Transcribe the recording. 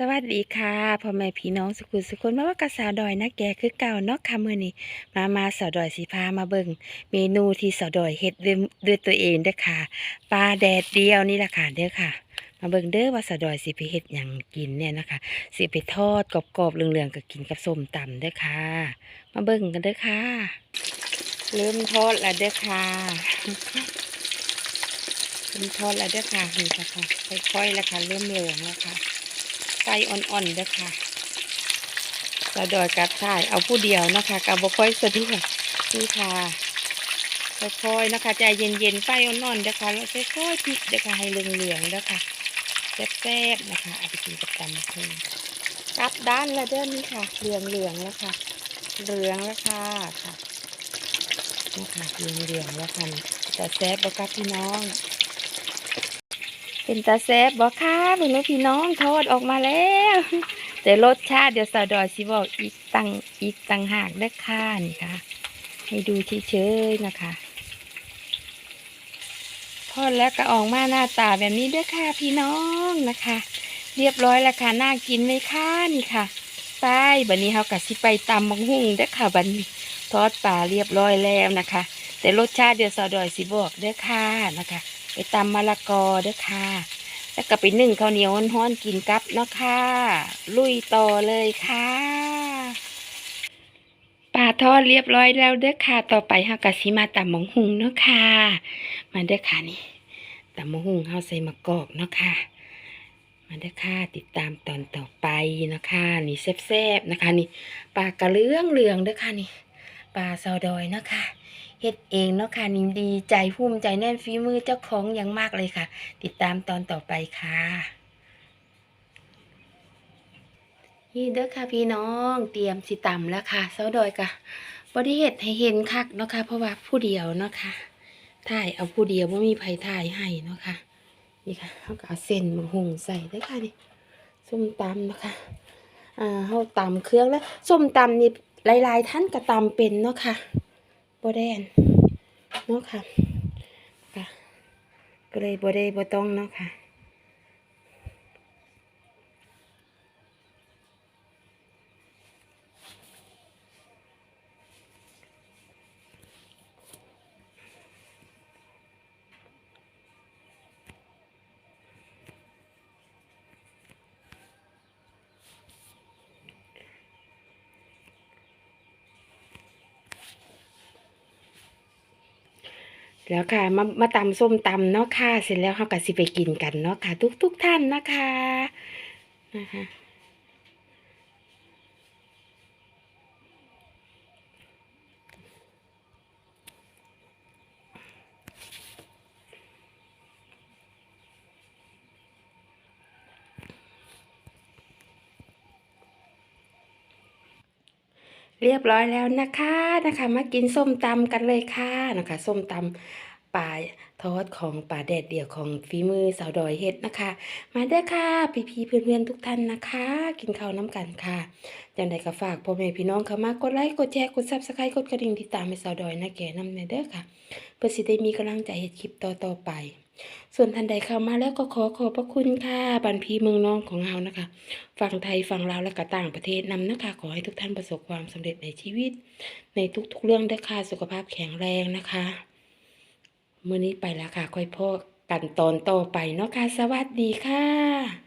สวัสดีค่ะพ่อแม่พี่น้องสุขุมสุคนมาว่ากระสาวดอยนะแกคือเก่าเนาะค่ะมื้อนี้มามาสาวดอยสีพามาเบิ่งเมนูที่สาวดอยเฮ็ดด้วยด้วยตัวเองเด้อค่ะปลาแดดเดียวนี่แหละค่ะเด้อค่ะ มาเบิ่งเด้อว่าสาวดอยสิไปเฮ็ดหยังกินเนี่ยนะคะสิไปทอดกรอบๆเหลืองๆก็กินกับส้มตำเด้อค่ะ มาเบิ่งกันเด้อค่ะ เริ่มทอดแล้วเด้อค่ะเริ่มทอดแล้วเด้อค่ะนี่ค่ะค่ะค่อยๆแล้วค่ะเริ่มเหลืองแล้วค่ะ ไฟอ่อนๆเด้อค่ะเราดอยกับถ่ายเอาผู้เดียวนะคะกับบค่อยสะดวกนี่ค่ะค่อยๆนะคะใจเย็นๆไฟอ่อนๆเด้อค่ะแล้วค่อยๆพลิกเด้อค่ะให้เหลืองๆเด้อค่ะแซ่บๆนะคะเอาไปกินกับตำบักหุ่งกลับด้านล้วเด้อนี่ค่ะเหลืองๆแล้วค่ะเหลืองแล้วค่ะค่ะนี่ค่ะเหลืองๆแล้วค่ะแต่แซ่บบ่ครับพี่น้อง เป็นตาแซบบอกค่ะเพื่อนพี่น้องทอดออกมาแล้ว แต่รสชาติเดี๋ยวสาวดอยสิบอกอีกตังอีกตังหากได้อค่ะนี่ค่ะ ให้ดูเฉยๆนะคะ ทอดแล้วก็ออกมาหน้าตาแบบนี้ด้วยค่ะพี่น้องนะคะ เรียบร้อยแล้วค่ะน่ากินไหมค่ะนี่ค่ะไปบันนี้เขากับสิไปตำมังหุ่งเด้อค่ะบันนี้ทอดปลาเรียบร้อยแล้วนะคะ แต่รสชาติเดี๋ยวสาวดอยสิบอกเด้อค่ะนะคะ ไปตำมะละกอเด้อค่ะ แล้วก็ไปนึ่งข้าวเหนียวฮ้อนๆกินกับเนาะค่ะ ลุยต่อเลยค่ะปลาทอดเรียบร้อยแล้วเด้อค่ะ ต่อไปเฮากะสิมาตำหมองหุงเนาะค่ะ มาเด้อค่ะนี่ตำหมองหุงเฮาใส่มะกอกเนาะค่ะ มาเด้อค่ะติดตามตอนต่อไปเนาะค่ะนี่แซ่บๆนะคะ นี่ปลากระเลื้องเหลืองเด้อค่ะนี่ปลาซาวดอยเนาะค่ะ เฮ็ดเองเนาะค่ะนิมดีใจภูมิใจแน่นฝีมือเจ้าของอย่างมากเลยค่ะ ติดตามตอนต่อไปค่ะนี่เด้อค่ะพี่น้องเตรียมสิตำแล้วค่ะเสาดอยกะบ่ได้เฮ็ดให้เห็นคักเนาะค่ะเพราะว่าผู้เดียวเนาะค่ะถ่ายเอาผู้เดียวบ่มีไผถ่ายให้เนาะค่ะนี่ค่ะเฮาก็เอาเส้นมะฮุงใส่เด้ค่ะนี่ส้มตำเนาะค่ะอ่าเฮาตำเครื่องแล้วส้มตำนี่หลายๆท่านก็ตำเป็นเนาะค่ะ บ่ได้เนาะค่ะค่ะก็เลยบ่ได้บ่ต้องเนาะค่ะ แล้วค่ะมามาตำส้มตำเนาะค่ะ เสร็จแล้วเขาก็สิไปกินกันเนาะค่ะ ทุกทุกท่านนะคะนะคะ เรียบร้อยแล้วนะคะนะคะ มากินส้มตำกันเลยค่ะนะคะ ส้มตำ ปลาทอดของป่าแดดเดี่ยวของฝีมือสาวดอยเฮ็ดนะคะ มาเด้อค่ะพี่ๆเพื่อนๆทุกท่านนะคะ กินข้าวน้ำกันค่ะจังใดก็ฝากพ่อแม่พี่น้องเข้ามากดไลค์กดแชร์กดซับสไครต์กดกระดิ่งติดตามให้สาวดอยนะแก่นำแน่เด้อค่ะ เพื่อสิได้มีกำลังใจเฮ็ดคลิปต่อๆไป ส่วนท่านใดเข้ามาแล้วก็ขอขอบพระคุณค่ะบันพีเมืองน้องของเรานะคะฝั่งไทยฝั่งลาวและก็ต่างประเทศนำนะคะ ขอให้ทุกท่านประสบความสำเร็จในชีวิต ในทุกๆเรื่องด้วยค่ะสุขภาพแข็งแรงนะคะ มื่อนี้ไปแล้วค่ะ ค่อยพบกันตอนต่อไปเนาะค่ะ สวัสดีค่ะ